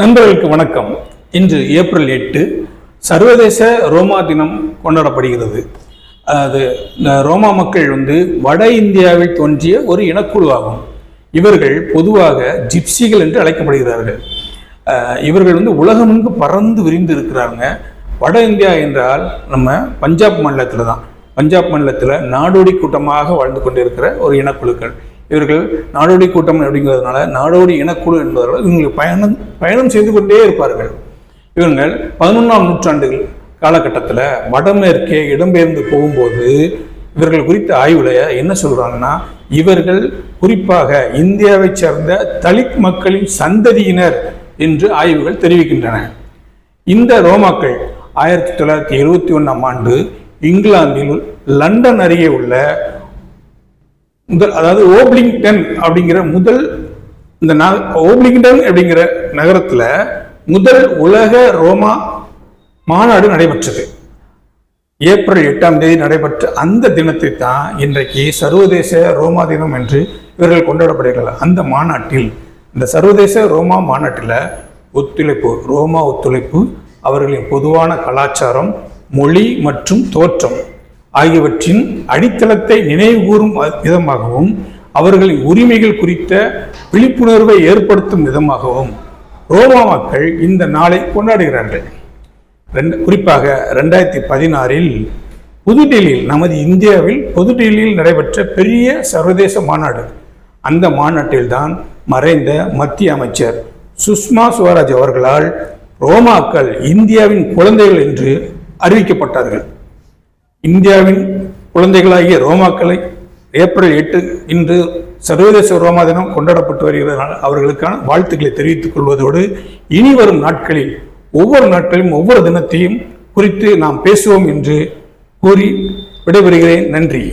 நண்பர்களுக்கு வணக்கம். இன்று ஏப்ரல் எட்டு சர்வதேச ரோமா தினம் கொண்டாடப்படுகிறது. அது இந்த ரோமா மக்கள் வந்து வட இந்தியாவில் தோன்றிய ஒரு இனக்குழு ஆகும் இவர்கள் பொதுவாக ஜிப்சிகள் என்று அழைக்கப்படுகிறார்கள். இவர்கள் வந்து உலகமெங்கு பறந்து விரிந்து இருக்கிறாங்க. வட இந்தியா என்றால் நம்ம பஞ்சாப் மாநிலத்தில் தான். பஞ்சாப் மாநிலத்தில் நாடோடி கூட்டமாக வாழ்ந்து கொண்டிருக்கிற ஒரு இனக்குழுக்கள். இவர்கள் நாடோடி கூட்டம் அப்படிங்கிறதுனால நாடோடி இனக்குழு என்பதால் இவங்களுக்கு பயணம் பயணம் செய்து கொண்டே இருப்பார்கள். இவர்கள் பதினொன்றாம் நூற்றாண்டுகள் காலகட்டத்தில் வடமேற்கே இடம்பெயர்ந்து போகும்போது இவர்கள் குறித்த ஆய்வில் என்ன சொல்கிறாங்கன்னா இவர்கள் குறிப்பாக இந்தியாவைச் சேர்ந்த தலித் மக்களின் சந்ததியினர் என்று ஆய்வுகள் தெரிவிக்கின்றன. இந்த ரோமாக்கள் ஆயிரத்தி தொள்ளாயிரத்தி எழுபத்தி ஒன்றாம் ஆண்டு இங்கிலாந்தில் லண்டன் அருகே உள்ள முதல் அதாவது ஓப்லிங்டன் அப்படிங்கிற முதல் இந்த ஓப்ளிங்டன் ஓப்லிங்டன் அப்படிங்கிற நகரத்தில் முதல் உலக ரோமா மாநாடு நடைபெற்றது. ஏப்ரல் எட்டாம் தேதி நடைபெற்ற அந்த தினத்தை தான் இன்றைக்கு சர்வதேச ரோமா தினம் என்று இவர்கள் கொண்டாடப்படுகிறார்கள். அந்த மாநாட்டில் இந்த சர்வதேச ரோமா மாநாட்டில் ஒத்துழைப்பு ரோமா ஒத்துழைப்பு அவர்களின் பொதுவான கலாச்சாரம் மொழி மற்றும் தோற்றம் ஆகியவற்றின் அடித்தளத்தை நினைவுகூறும் விதமாகவும் அவர்களின் உரிமைகள் குறித்த விழிப்புணர்வை ஏற்படுத்தும் விதமாகவும் ரோமா மக்கள் இந்த நாளை கொண்டாடுகிறார்கள். ரெண்டு குறிப்பாக ரெண்டாயிரத்தி பதினாறில் புதுடெல்லியில் நமது இந்தியாவில் புதுடெல்லியில் நடைபெற்ற பெரிய சர்வதேச மாநாடு. அந்த மாநாட்டில்தான் மறைந்த மத்திய அமைச்சர் சுஷ்மா சுவராஜ் அவர்களால் ரோமாக்கள் இந்தியாவின் குழந்தைகள் என்று அறிவிக்கப்பட்டார்கள். இந்தியாவின் குழந்தைகளாகிய ரோமாக்களை ஏப்ரல் எட்டு இன்று சர்வதேச ரோமா தினம் கொண்டாடப்பட்டு வருகிறதால் அவர்களுக்கான வாழ்த்துக்களை தெரிவித்துக் கொள்வதோடு இனி வரும் நாட்களில் ஒவ்வொரு நாட்களிலும் ஒவ்வொரு தினத்தையும் குறித்து நாம் பேசுவோம் என்று கூறி விடைபெறுகிறேன். நன்றி.